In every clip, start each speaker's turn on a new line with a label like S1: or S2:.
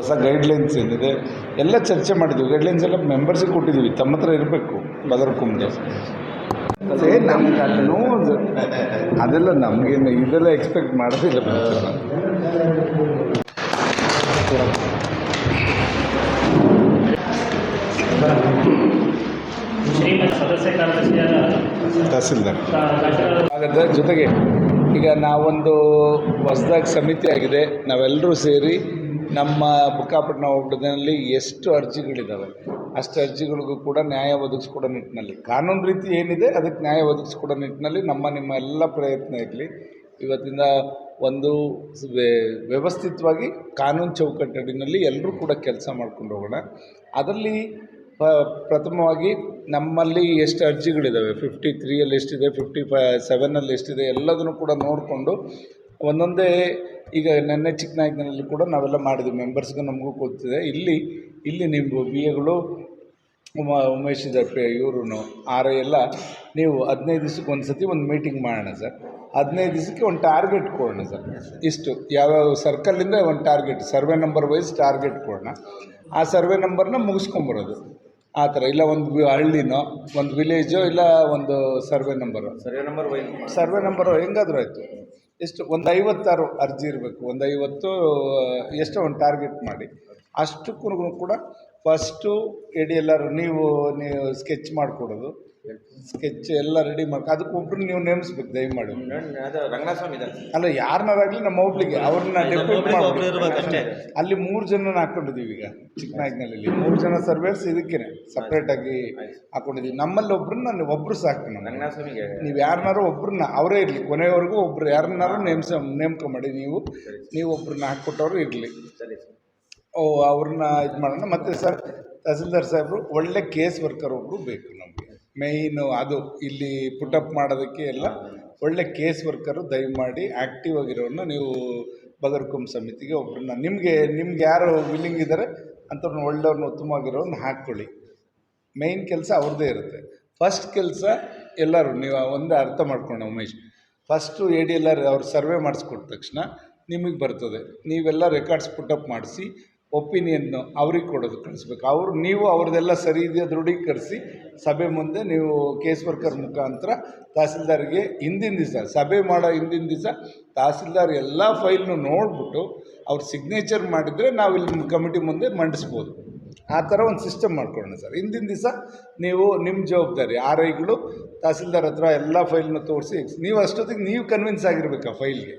S1: ಹೊಸ ಗೈಡ್ಲೈನ್ಸ್ ಏನಿದೆ ಎಲ್ಲ ಚರ್ಚೆ ಮಾಡಿದ್ವಿ. ಗೈಡ್ಲೈನ್ಸ್ ಎಲ್ಲ ಮೆಂಬರ್ಸಿಗೆ ಕೊಟ್ಟಿದ್ದೀವಿ ತಮ್ಮ ಹತ್ರ ಇರಬೇಕು ನಮ್ಗೆ ಅಲ್ಲಿ ನೋವು ಅದೆಲ್ಲ ನಮಗೇನು ಇದೆಲ್ಲ ಎಕ್ಸ್ಪೆಕ್ಟ್ ಮಾಡೋದಿಲ್ಲ ತಹಸೀಲ್ದಾರ್. ಹಾಗಾದ್ರೆ ಜೊತೆಗೆ ಈಗ ನಾವೊಂದು ಹೊಸದಾಗಿ ಸಮಿತಿ ಆಗಿದೆ. ನಾವೆಲ್ಲರೂ ಸೇರಿ ನಮ್ಮ ಬುಕ್ಕಾಪಟ್ಟಣ ಹೋಬಳಿನಲ್ಲಿ ಎಷ್ಟು ಅರ್ಜಿಗಳಿದ್ದಾವೆ ಅಷ್ಟು ಅರ್ಜಿಗಳಿಗೂ ಕೂಡ ನ್ಯಾಯ ಒದಗಿಸ್ಕೊಡೋ ನಿಟ್ಟಿನಲ್ಲಿ. ಕಾನೂನು ರೀತಿ ಏನಿದೆ, ಅದಕ್ಕೆ ನ್ಯಾಯ ಒದಗಿಸ್ಕೊಡೋ ನಿಟ್ಟಿನಲ್ಲಿ ನಮ್ಮ ನಿಮ್ಮ ಎಲ್ಲ ಪ್ರಯತ್ನ ಇರಲಿ. ಇವತ್ತಿಂದ ಒಂದು ವ್ಯ- ವ್ಯವಸ್ಥಿತವಾಗಿ ಕಾನೂನು ಚೌಕಟ್ಟಿನಲ್ಲಿ ಎಲ್ಲರೂ ಕೂಡ ಕೆಲಸ ಮಾಡ್ಕೊಂಡು ಹೋಗೋಣ. ಅದರಲ್ಲಿ ಪ, ಪ್ರಥಮವಾಗಿ ನಮ್ಮಲ್ಲಿ ಎಷ್ಟು ಅರ್ಜಿಗಳಿದ್ದಾವೆ ಫಿಫ್ಟಿ ತ್ರೀಯಲ್ಲಿ ಎಷ್ಟಿದೆ ಫಿಫ್ಟಿ ಫೈ ಸೆವೆನಲ್ಲಿ ಎಷ್ಟಿದೆ, ಎಲ್ಲದನ್ನು ಕೂಡ ನೋಡಿಕೊಂಡು ಒಂದೊಂದೇ ಈಗ ನೆನ್ನೆ ಚಿಕ್ಕನಾಯಕನಲ್ಲಿ ಕೂಡ ನಾವೆಲ್ಲ ಮಾಡಿದ್ವಿ ಮೆಂಬರ್ಸ್ಗೂ ನಮಗೂ ಗೊತ್ತಿದೆ. ಇಲ್ಲಿ ಇಲ್ಲಿ ನಿಮ್ಮ ಬಿ ಎಗಳು ಉಮಾ ಉಮೇಶ್ ಇದ್ದಾರೆ ಇವರು ಆರ್ ಐ ಎಲ್ಲ ನೀವು ಹದಿನೈದು ದಿವ್ಸಕ್ಕೆ ಒಂದು ಸತಿ ಒಂದು ಮೀಟಿಂಗ್ ಮಾಡೋಣ ಸರ್. ಹದಿನೈದು ದಿವಸಕ್ಕೆ ಒಂದು ಟಾರ್ಗೆಟ್ ಕೊಡೋಣ ಸರ್. ಇಷ್ಟು ಯಾವ್ಯಾವ ಸರ್ಕಲ್ಲಿಂದ ಒಂದು target survey number wise target ಕೊಡೋಣ. ಆ ಸರ್ವೆ ನಂಬರ್ನ ಮುಗಿಸ್ಕೊಂಬರೋದು. ಆ ಥರ ಇಲ್ಲ ಒಂದು ಹಳ್ಳಿನೋ ಒಂದು ವಿಲೇಜೋ ಇಲ್ಲ ಒಂದು survey number
S2: survey number
S1: survey number ಹೆಂಗಾದರೂ ಆಯಿತು. ಎಷ್ಟು ಒಂದು ಐವತ್ತಾರು ಅರ್ಜಿ ಇರಬೇಕು ಒಂದು ಐವತ್ತು ಎಷ್ಟೋ ಒಂದು ಟಾರ್ಗೆಟ್ ಮಾಡಿ. ಅಷ್ಟಕ್ಕೂ ಕೂಡ ಫಸ್ಟು ಎಡಿ ಎಲ್ಲರೂ ನೀವು ನೀವು ಸ್ಕೆಚ್ ಮಾಡಿಕೊಡೋದು. ಸ್ಕೆಚ್ ಎಲ್ಲ ರೆಡಿ ಮಾಡಿ ಅದಕ್ಕೊಬ್ರು ನೀವು ನೇಮಿಸ್ಬೇಕು ದಯಮಾಡಿ. ಅಲ್ಲ ಯಾರನ್ನಾಗಲಿ ನಮ್ಮ ಒಬ್ಳಿಗೆ ಅವ್ರನ್ನ ಡೆಪ್ಯೂಟ್. ಮಾಡಿ ಅಲ್ಲಿ ಮೂರು ಜನ ಹಾಕೊಂಡಿದ್ದೀವಿ ಈಗ ಚಿಕ್ಕನಾಗಿನಲ್ಲಿ. ಮೂರು ಜನ ಸರ್ವೇರ್ಸ್ ಇದಕ್ಕೇನೆ ಸಪ್ರೇಟಾಗಿ ಹಾಕೊಂಡಿದ್ದೀವಿ. ನಮ್ಮಲ್ಲಿ ಒಬ್ರನ್ನ ನೀವು ಒಬ್ರು ಸಾಕು ನೀವು ಯಾರನ್ನಾರು ಒಬ್ರನ್ನ ಅವರೇ ಇರಲಿ ಕೊನೆಯವರೆಗೂ ಒಬ್ರು ಯಾರನ್ನಾರು ನೇಮ್ಸ ನೇಮಕ ಮಾಡಿ ನೀವು ನೀವು ಒಬ್ರನ್ನ ಹಾಕ್ಕೊಟ್ಟವ್ರು ಇರಲಿ.
S2: ಸರಿ.
S1: ಅವ್ರನ್ನ ಇದು ಮಾಡೋಣ. ಮತ್ತು ಸರ್, ತಹಸೀಲ್ದಾರ್ ಸಾಹೇಬರು, ಒಳ್ಳೆ ಕೇಸ್ ವರ್ಕರ್ ಒಬ್ಬರು ಬೇಕು ನಮಗೆ. ಮೇಯ್ನು ಅದು ಇಲ್ಲಿ ಪುಟಪ್ ಮಾಡೋದಕ್ಕೆ ಎಲ್ಲ ಒಳ್ಳೆ ಕೇಸ್ ವರ್ಕರು ದಯಮಾಡಿ ಆ್ಯಕ್ಟಿವ್ ಆಗಿರೋರನ್ನ ನೀವು ಬಗರ್ಕುಂ ಸಮಿತಿಗೆ ಒಬ್ಬರನ್ನ ನಿಮಗೆ, ನಿಮ್ಗೆ ಯಾರು ವಿಲ್ಲಿಂಗ್ ಇದ್ದಾರೆ ಅಂಥವ್ರನ್ನ ಒಳ್ಳೆಯವ್ರನ್ನ ಉತ್ತಮವಾಗಿರೋರನ್ನ ಹಾಕ್ಕೊಳ್ಳಿ. ಮೇಯ್ನ್ ಕೆಲಸ ಅವ್ರದ್ದೇ ಇರುತ್ತೆ. ಫಸ್ಟ್ ಕೆಲಸ ಎಲ್ಲರೂ, ನೀವು ಒಂದೇ ಅರ್ಥ ಮಾಡ್ಕೊಂಡು Umesh. First A D L R ಅವ್ರು ಸರ್ವೆ ಮಾಡಿಸ್ಕೊಟ್ಟ ತಕ್ಷಣ ನಿಮಗೆ ಬರ್ತದೆ. ನೀವೆಲ್ಲ ರೆಕಾರ್ಡ್ಸ್ ಪುಟಪ್ ಮಾಡಿಸಿ ಒಪಿನಿಯನ್ನು ಅವ್ರಿಗೆ ಕೊಡೋದು ಕಳಿಸ್ಬೇಕು. ಅವರು ನೀವು ಅವ್ರದ್ದೆಲ್ಲ ಸರಿ ಇದೆಯಾ ದೃಢೀಕರಿಸಿ ಸಭೆ ಮುಂದೆ ನೀವು ಕೇಸ್ ವರ್ಕರ್ ಮುಖಾಂತರ ತಹಸೀಲ್ದಾರ್ಗೆ ಹಿಂದಿನ ದಿವಸ, ಸಭೆ ಮಾಡೋ ಹಿಂದಿನ ದಿವಸ ತಹಸೀಲ್ದಾರ್ ಎಲ್ಲ ಫೈಲ್ನು ನೋಡಿಬಿಟ್ಟು ಅವ್ರು ಸಿಗ್ನೇಚರ್ ಮಾಡಿದರೆ ನಾವು ಇಲ್ಲಿ ಕಮಿಟಿ ಮುಂದೆ ಮಂಡಿಸ್ಬೋದು. ಆ ಥರ ಒಂದು ಸಿಸ್ಟಮ್ ಮಾಡ್ಕೊಳ್ಳೋಣ ಸರ್. ಹಿಂದಿನ ದಿವಸ ನೀವು ನಿಮ್ಮ ಜವಾಬ್ದಾರಿ ಆರ್ ಐಗಳು ತಹಸೀಲ್ದಾರ್ ಹತ್ರ ಎಲ್ಲ ಫೈಲ್ನ ತೋರಿಸಿ, ನೀವು ಅಷ್ಟೊತ್ತಿಗೆ ನೀವು ಕನ್ವಿನ್ಸ್ ಆಗಿರ್ಬೇಕು ಆ ಫೈಲ್ಗೆ.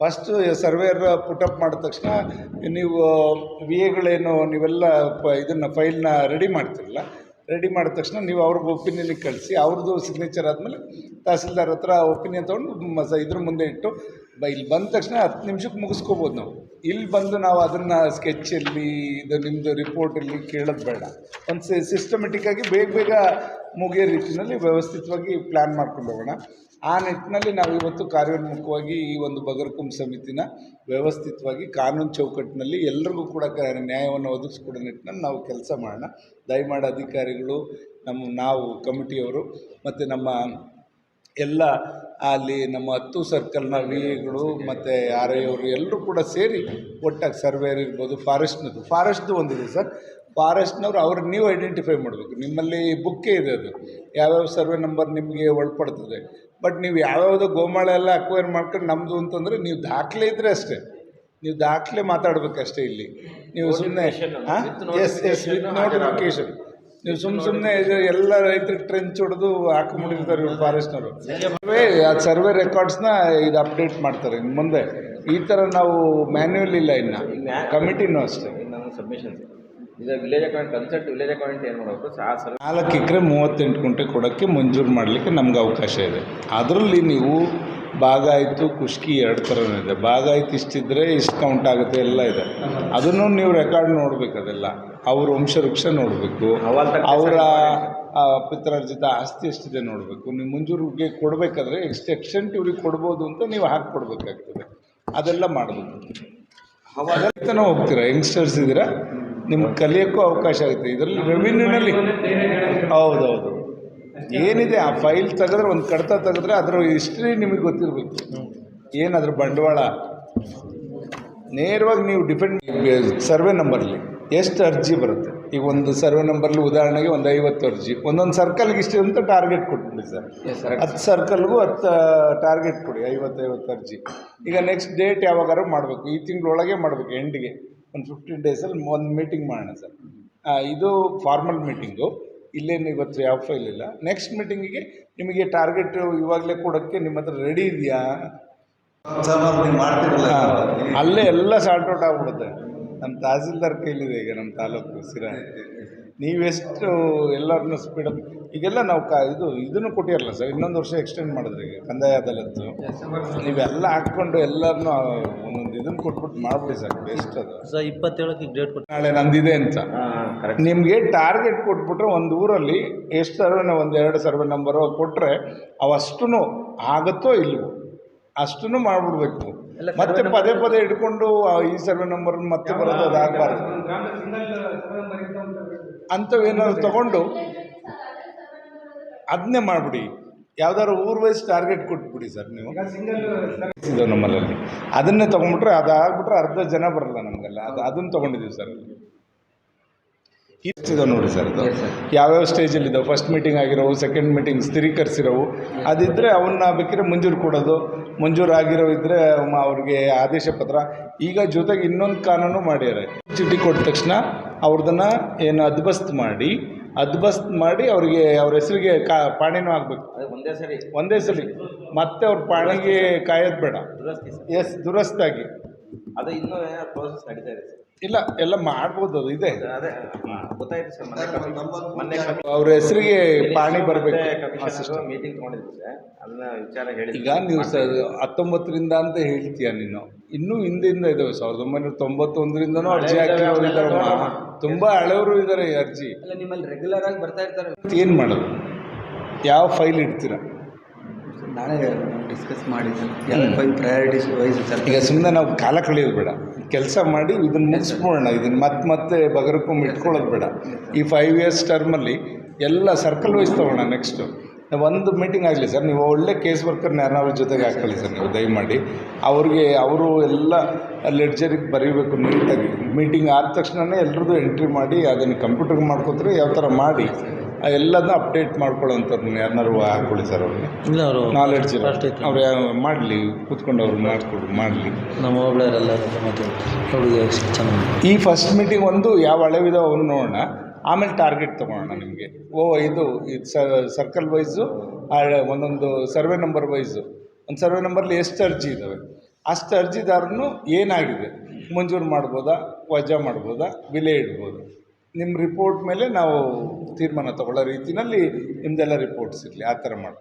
S1: ಫಸ್ಟು ಸರ್ವೇರ್ ಪುಟಪ್ ಮಾಡಿದ ತಕ್ಷಣ ನೀವು ವಿ ಎಗಳೇನು ನೀವೆಲ್ಲ ಪ, ಇದನ್ನು ಫೈಲ್ನ ರೆಡಿ ಮಾಡ್ತಿರಲ್ಲ ರೆಡಿ ಮಾಡಿದ ತಕ್ಷಣ ನೀವು ಅವ್ರಿಗೆ ಒಪಿನಿಯನಿಗೆ ಕಳಿಸಿ ಅವ್ರದ್ದು ಸಿಗ್ನೇಚರ್ ಆದಮೇಲೆ ತಹಸೀಲ್ದಾರ್ ಹತ್ರ ಒಪಿನಿಯನ್ ತೊಗೊಂಡು ಸ- ಇದ್ರ ಮುಂದೆ ಇಟ್ಟು, ಬ, ಇಲ್ಲಿ ಬಂದ ತಕ್ಷಣ ಹತ್ತು ನಿಮಿಷಕ್ಕೆ ಮುಗಿಸ್ಕೋಬೋದು ನಾವು. ಇಲ್ಲಿ ಬಂದು ನಾವು ಅದನ್ನು ಸ್ಕೆಚ್ಚಲ್ಲಿ ಇದು ನಿಮ್ಮದು ರಿಪೋರ್ಟಲ್ಲಿ ಕೇಳೋದು ಬೇಡ. ಒಂದು ಸಿಸ್ಟಮೆಟಿಕ್ಕಾಗಿ ಬೇಗ ಬೇಗ ಮುಗಿಯೋ ರೀತಿಯಲ್ಲಿ ವ್ಯವಸ್ಥಿತವಾಗಿ ಪ್ಲ್ಯಾನ್ ಮಾಡ್ಕೊಂಡು ಹೋಗೋಣ. ಆ ನಿಟ್ಟಿನಲ್ಲಿ ನಾವು ಇವತ್ತು ಕಾರ್ಯೋನ್ಮುಖವಾಗಿ ಈ ಒಂದು ಬಗರ್ಕುಂ ಸಮಿತಿನ ವ್ಯವಸ್ಥಿತವಾಗಿ ಕಾನೂನು ಚೌಕಟ್ಟಿನಲ್ಲಿ ಎಲ್ರಿಗೂ ಕೂಡ ನ್ಯಾಯವನ್ನು ಒದಗಿಸ್ಕೊಡೋ ನಿಟ್ಟಿನಲ್ಲಿ ನಾವು ಕೆಲಸ ಮಾಡೋಣ. ದಯಮಾಡಿ ಅಧಿಕಾರಿಗಳು, ನಮ್ಮ ನಾವು ಕಮಿಟಿಯವರು ಮತ್ತು ನಮ್ಮ ಎಲ್ಲ ಅಲ್ಲಿ ನಮ್ಮ ಹತ್ತು ಸರ್ಕಲ್ನ ವಿ ಎಗಳು ಮತ್ತು ಆರ್ ಐ ಅವರು ಎಲ್ಲರೂ ಕೂಡ ಸೇರಿ ಒಟ್ಟಾಗಿ ಸರ್ವೇರ್ ಇರ್ಬೋದು. ಫಾರೆಸ್ಟ್ನದು ಫಾರೆಸ್ಟ್ದು ಒಂದಿದೆ ಸರ್. ಫಾರೆಸ್ಟ್ನವ್ರು ಅವ್ರು ನೀವು ಐಡೆಂಟಿಫೈ ಮಾಡಬೇಕು. ನಿಮ್ಮಲ್ಲಿ ಬುಕ್ಕೇ ಇದೆ ಅದು. ಯಾವ್ಯಾವ ಸರ್ವೆ ನಂಬರ್ ನಿಮಗೆ ಒಳಪಡ್ತದೆ. ಬಟ್ ನೀವು ಯಾವ್ಯಾವುದೋ ಗೋಮಾಳ ಎಲ್ಲ ಅಕ್ವೈರ್ ಮಾಡ್ಕೊಂಡು ನಮ್ಮದು ಅಂತಂದರೆ ನೀವು ದಾಖಲೆ ಇದ್ದರೆ ಅಷ್ಟೇ. ನೀವು ದಾಖಲೆ ಮಾತಾಡಬೇಕಷ್ಟೇ ಇಲ್ಲಿ. ನೀವು ಸುಮ್ಮನೆ ಎಸ್ ಎಸ್ ವಿತ್ ನೋಟಿಫಿಕೇಶನ್ ನೀವು ಸುಮ್ ಸುಮ್ಮನೆ ಎಲ್ಲ ರೈತರಿಗೆ ಟ್ರೆಂಚ್ ಹೊಡೆದು ಹಾಕೊಂಡ್ಬಿಟ್ಟಿರ್ತಾರೆ ಇವ್ರು ಫಾರೆಸ್ಟ್ನವರು ಆ ಸರ್ವೆ ರೆಕಾರ್ಡ್ಸ್ನ ಇದು ಅಪ್ಡೇಟ್ ಮಾಡ್ತಾರೆ ಇನ್ನು ಮುಂದೆ. ಈ ಥರ ನಾವು ಮ್ಯಾನ್ಯಲ್ ಇಲ್ಲ ಇನ್ನು. ಕಮಿಟಿನೂ ಅಷ್ಟೇ.
S2: ಸಬ್ಮಿಷನ್ ಈಗ village account consult village account ಏನು ಮಾಡಬೇಕು? ಆ ಸರ್
S1: ನಾಲ್ಕು ಎಕರೆ ಮೂವತ್ತೆಂಟು ಗುಂಟೆ ಕೊಡೋಕ್ಕೆ ಮಂಜೂರು ಮಾಡಲಿಕ್ಕೆ ನಮ್ಗೆ ಅವಕಾಶ ಇದೆ. ಅದರಲ್ಲಿ ನೀವು ಭಾಗ ಆಯಿತು ಖುಷ್ಕಿ ಎರಡು ಥರನೂ ಇದೆ. ಭಾಗ ಆಯ್ತು ಇಷ್ಟಿದ್ರೆ ಇಷ್ಟು ಕೌಂಟ್ ಆಗುತ್ತೆ ಎಲ್ಲ ಇದೆ. ಅದನ್ನು ನೀವು ರೆಕಾರ್ಡ್ ನೋಡಬೇಕು ಅದೆಲ್ಲ. ಅವ್ರ ವಂಶವೃಕ್ಷ ನೋಡಬೇಕು. ಅವರ ಪಿತ್ರಾರ್ಜಿತ ಆಸ್ತಿ ಎಷ್ಟಿದೆ ನೋಡಬೇಕು. ನೀವು ಮುಂಜೂರಿಗೆ ಕೊಡಬೇಕಾದ್ರೆ ಎಷ್ಟು ಎಕ್ಸ್ಟೆಂಟ್ ಇವ್ರಿಗೆ ಕೊಡ್ಬೋದು ಅಂತ ನೀವು ಹಾಕಿ ಕೊಡಬೇಕಾಗ್ತದೆ. ಅದೆಲ್ಲ ಮಾಡಬೇಕು. ಅವಾಗ ಹೋಗ್ತೀರಾ? ಯಂಗ್ಸ್ಟರ್ಸ್ ಇದ್ದೀರಾ? ನಿಮ್ಗೆ ಕಲಿಯೋಕ್ಕೂ ಅವಕಾಶ ಆಗುತ್ತೆ. ಇದರಲ್ಲಿ ರೆವಿನ್ಯೂನಲ್ಲಿ ಹೌದೌದು. ಏನಿದೆ? ಆ ಫೈಲ್ ತೆಗೆದ್ರೆ ಒಂದು ಕಡತ ತೆಗೆದ್ರೆ ಅದರ ಹಿಸ್ಟ್ರಿ ನಿಮಗೆ ಗೊತ್ತಿರಬೇಕು. ಏನಾದ್ರೂ ಬಂಡವಾಳ? ನೇರವಾಗಿ ನೀವು ಡಿಪೆಂಡ್ ಸರ್ವೆ ನಂಬರ್ಲಿ ಎಷ್ಟು ಅರ್ಜಿ ಬರುತ್ತೆ? ಈಗ ಒಂದು ಸರ್ವೆ ನಂಬರ್ಲಿ ಉದಾಹರಣೆಗೆ ಒಂದು ಐವತ್ತು ಅರ್ಜಿ. ಒಂದೊಂದು ಸರ್ಕಲ್ಗೆ ಇಷ್ಟು ಅಂತ ಟಾರ್ಗೆಟ್ ಕೊಟ್ಬಿಡಿ ಸರ್. ಹತ್ತು ಸರ್ಕಲ್ಗೂ ಹತ್ತು ಟಾರ್ಗೆಟ್ ಕೊಡಿ ಐವತ್ತೈವತ್ತು ಅರ್ಜಿ. ಈಗ ನೆಕ್ಸ್ಟ್ ಡೇಟ್ ಯಾವಾಗಾರು ಮಾಡಬೇಕು. ಈ ತಿಂಗಳೊಳಗೆ ಮಾಡಬೇಕು ಎಂಡಿಗೆ ಒಂದು ಫಿಫ್ಟೀನ್ ಡೇಸಲ್ಲಿ ಒಂದು ಮೀಟಿಂಗ್ ಮಾಡೋಣ ಸರ್. ಇದು ಫಾರ್ಮಲ್ ಮೀಟಿಂಗು ಇಲ್ಲೇನು ಇವತ್ತು ಯಾವ ಫೈಲ್ ಇಲ್ಲ. ನೆಕ್ಸ್ಟ್ ಮೀಟಿಂಗಿಗೆ ನಿಮಗೆ ಟಾರ್ಗೆಟ್ ಇವಾಗಲೇ ಕೊಡೋಕ್ಕೆ ನಿಮ್ಮ ಹತ್ರ ರೆಡಿ ಇದೆಯಾ? ಹಾ, ಅಲ್ಲೇ ಎಲ್ಲ ಸಾರ್ಟ್ ಔಟ್ ಆಗ್ಬಿಡುತ್ತೆ. ನಮ್ಮ ತಹಸೀಲ್ದಾರ್ ಕೈಲಿದೆ ಈಗ ನಮ್ಮ ತಾಲೂಕು ಸಿರಾ. ನೀವೆಷ್ಟು ಎಲ್ಲರನ್ನೂ ಸ್ಪೀಡ್ ಈಗೆಲ್ಲ ನಾವು ಕಾ ಇದು ಇದನ್ನು ಕೊಟ್ಟಿರಲ್ಲ ಸರ್ ಇನ್ನೊಂದು ವರ್ಷ ಎಕ್ಸ್ಟೆಂಡ್ ಮಾಡಿದ್ರಿ ಈಗ ಕಂದಾಯ ಅದಾಲತ್ತು ನೀವೆಲ್ಲ ಹಾಕ್ಕೊಂಡು ಎಲ್ಲರನ್ನೂ ಒಂದೊಂದು ಇದನ್ನು ಕೊಟ್ಬಿಟ್ಟು ಮಾಡ್ಬಿಡಿ ಸರ್ ಬೆಸ್ಟ್ ಅದು.
S3: ಸರ್ ಇಪ್ಪತ್ತೇಳಕ್ಕೆ ಡೇಟ್ ಕೊಟ್ಟು
S1: ನಾಳೆ ನಂದಿದೆ ಅಂತ. ನಿಮಗೆ ಟಾರ್ಗೆಟ್ ಕೊಟ್ಬಿಟ್ರೆ ಒಂದು ಊರಲ್ಲಿ ಎಷ್ಟು ಸರ್ವೆ ಒಂದು ಎರಡು ಸರ್ವೆ ನಂಬರು ಕೊಟ್ಟರೆ ಅವಷ್ಟು ಆಗುತ್ತೋ ಇಲ್ವೋ? ಅಷ್ಟು ಮಾಡಿಬಿಡ್ಬೇಕು. ಮತ್ತೆ ಪದೇ ಪದೇ ಇಟ್ಕೊಂಡು ಆ ಈ ಸರ್ವೆ ನಂಬರ್ ಮತ್ತೆ ಬರೋದು ಅದು ಆಗಬಾರ್ದು. ಅಂಥವೇನಾದ್ರು ತಗೊಂಡು ಅದನ್ನೇ ಮಾಡಿಬಿಡಿ. ಯಾವ್ದಾದ್ರು ಊರ್ ವೈಸ್ ಟಾರ್ಗೆಟ್ ಕೊಟ್ಬಿಡಿ ಸರ್ ನೀವು. ನಮ್ಮಲ್ಲಿ. ಅದನ್ನೇ ತೊಗೊಂಡ್ಬಿಟ್ರೆ ಅದಾಗ್ಬಿಟ್ರೆ ಅರ್ಧ ಜನ ಬರಲ್ಲ ನಮಗೆಲ್ಲ. ಅದು ಅದನ್ನು ತೊಗೊಂಡಿದ್ದೀವಿ ಸರ್. ಅಲ್ಲಿ ನೋಡಿ ಸರ್ ಅದು. ಯಾವ್ಯಾವ ಸ್ಟೇಜಲ್ಲಿ ಇದಾವೆ? ಫಸ್ಟ್ ಮೀಟಿಂಗ್ ಆಗಿರೋವು ಸೆಕೆಂಡ್ ಮೀಟಿಂಗ್ ಸ್ಥಿರೀಕರಿಸಿರೋವು. ಅದಿದ್ದರೆ ಅವನ್ನ ಬೇಕಿದ್ರೆ ಮಂಜೂರು ಕೊಡೋದು. ಮಂಜೂರು ಆಗಿರೋ ಇದ್ದರೆ ಅವ್ರಿಗೆ ಆದೇಶ ಪತ್ರ. ಈಗ ಜೊತೆಗೆ ಇನ್ನೊಂದು ಕಾನೂನು ಮಾಡ್ಯಾರೆ ಚೀಟಿ ಕೊಟ್ಟ ತಕ್ಷಣ ಅವ್ರದನ್ನ ಏನು ಅದ್ಬಸ್ತ್ ಮಾಡಿ ಅದ್ಬಸ್ತ್ ಮಾಡಿ ಅವ್ರಿಗೆ ಅವ್ರ ಹೆಸರಿಗೆ ಕಾ ಪಾಣಿನೂ ಆಗಬೇಕು
S2: ಒಂದೇ ಸರಿ.
S1: ಒಂದೇ ಸರಿ. ಮತ್ತೆ ಅವ್ರ ಪಾಣಿಗೆ ಕಾಯೋದು ಬೇಡ. ಎಸ್ ದುರಸ್ತಾಗಿ.
S2: ಅದು ಇನ್ನೂ ಪ್ರೋಸೆಸ್ ನಡೀತಾ ಇದೆ
S1: ಇಲ್ಲ ಎಲ್ಲ ಮಾಡ್ಬೋದು ಅದು ಇದೆ.
S2: ಅದೇ ಗೊತ್ತಾಯ್ತು ಸರ್ ಮೊನ್ನೆ
S1: ಅವ್ರ ಹೆಸರಿಗೆ ಪಾಣಿ ಬರಬೇಕು
S2: ಮೀಟಿಂಗ್ ಸರ್. ಅದನ್ನ ವಿಚಾರ ಹೇಳಿ
S1: ಈಗ ನೀವು ಸ ಹತ್ತೊಂಬತ್ತರಿಂದ ಅಂತ ಹೇಳ್ತೀಯ ನೀನು. ಇನ್ನೂ ಹಿಂದಿಂದ ಇದಾವೆ ಸಾವಿರದ ಒಂಬೈನೂರ ತೊಂಬತ್ತೊಂದರಿಂದನೂ ಅರ್ಜಿ ಹಾಕಿರೋರು ಇದ್ದಾರಮ್ಮ ತುಂಬ ಹಳೆಯವರು ಇದ್ದಾರೆ ಈ ಅರ್ಜಿ.
S4: ಅಲ್ಲ ನಿಮ್ಮಲ್ಲಿ ರೆಗ್ಯುಲರ್ ಆಗಿ ಬರ್ತಾ ಇರ್ತಾರೆ.
S1: ಏನು ಮಾಡೋದು? ಯಾವ ಫೈಲ್ ಇಡ್ತೀರಾ?
S4: ನಾಳೆ ಡಿಸ್ಕಸ್ ಮಾಡಿ ಸರ್ ಎಲ್ಲ ಫೈವ್ ಪ್ರಯಾರಿಟೀಸ್ ವೈಸ್ ಸರ್
S1: ಈಗ ಸುಮ್ಮನೆ ನಾವು ಕಾಲ ಕಳೆಯೋದು ಬೇಡ. ಕೆಲಸ ಮಾಡಿ ಇದನ್ನು ಮುಗಿಸ್ಕೊಳ್ಳೋಣ ಇದನ್ನು ಮತ್ತೆ ಮತ್ತೆ ಬಗರಕ್ಕೊಮ್ಮೆ ಇಟ್ಕೊಳ್ಳೋದು ಬೇಡ. ಈ ಫೈವ್ ಇಯರ್ಸ್ ಟರ್ಮಲ್ಲಿ ಎಲ್ಲ ಸರ್ಕಲ್ ವೈಸ್ ತೊಗೋಣ ನೆಕ್ಸ್ಟು ಒಂದು ಮೀಟಿಂಗ್ ಆಗಲಿ ಸರ್ ನೀವು ಒಳ್ಳೆ ಕೇಸ್ ವರ್ಕರ್ನ ಯಾರನ್ನಾರು ಜೊತೆಗೆ ಹಾಕೊಳ್ಳಿ ಸರ್ ನೀವು ದಯಮಾಡಿ. ಅವ್ರಿಗೆ ಅವರು ಎಲ್ಲ ಲೆಡ್ಜರಿಗೆ ಬರೀಬೇಕು ನೀಟಾಗಿ. ಮೀಟಿಂಗ್ ಆದ ತಕ್ಷಣವೇ ಎಲ್ರದ್ದು ಎಂಟ್ರಿ ಮಾಡಿ ಅದನ್ನು ಕಂಪ್ಯೂಟರ್ಗೆ ಮಾಡ್ಕೊತಾರೆ ಯಾವ ಥರ ಮಾಡಿ. ಎಲ್ಲದನ್ನ ಅಪ್ಡೇಟ್ ಮಾಡ್ಕೊಳ್ಳೋಂಥದ್ದನ್ನ ಯಾರನ್ನಾರು ಹಾಕೊಳ್ಳಿ ಸರ್ ಅವ್ರಿಗೆ
S3: ಇಲ್ಲ ಅವರು
S1: ನಾಲೆಡ್ಜ್ ಅವ್ರು ಮಾಡಲಿ ಕೂತ್ಕೊಂಡು ಅವ್ರು ಮಾಡಿಕೊಡು ಮಾಡಲಿ.
S3: ನಮ್ಮ ಒಬ್ಬಳೆಲ್ಲ ಅವ್ರಿಗೆ ಚೆನ್ನಾಗಿ
S1: ಈ ಫಸ್ಟ್ ಮೀಟಿಂಗ್ ಒಂದು ಯಾವ ಹಳೆವಿದೋ ಅವ್ರು ನೋಡೋಣ. ಆಮೇಲೆ ಟಾರ್ಗೆಟ್ ತೊಗೊಳೋಣ ನಿಮಗೆ. ಓ ಇದು ಇದು ಸರ್ಕಲ್ ವೈಸು ಒಂದೊಂದು ಸರ್ವೆ ನಂಬರ್ ವೈಸು ಒಂದು ಸರ್ವೆ ನಂಬರ್ಲಿ ಎಷ್ಟು ಅರ್ಜಿ ಇದ್ದಾವೆ ಅಷ್ಟು ಅರ್ಜಿದಾರನು ಏನಾಗಿದೆ? ಮಂಜೂರು ಮಾಡ್ಬೋದಾ? ವಜಾ ಮಾಡ್ಬೋದಾ? ವಿಲೆ ಇಡ್ಬೋದು? ನಿಮ್ಮ ರಿಪೋರ್ಟ್ ಮೇಲೆ ನಾವು ತೀರ್ಮಾನ ತಗೊಳ್ಳೋ ರೀತಿಯಲ್ಲಿ ನಿಮ್ಮದೆಲ್ಲ ರಿಪೋರ್ಟ್ಸ್ ಇರಲಿ ಆ ಥರ ಮಾಡಿ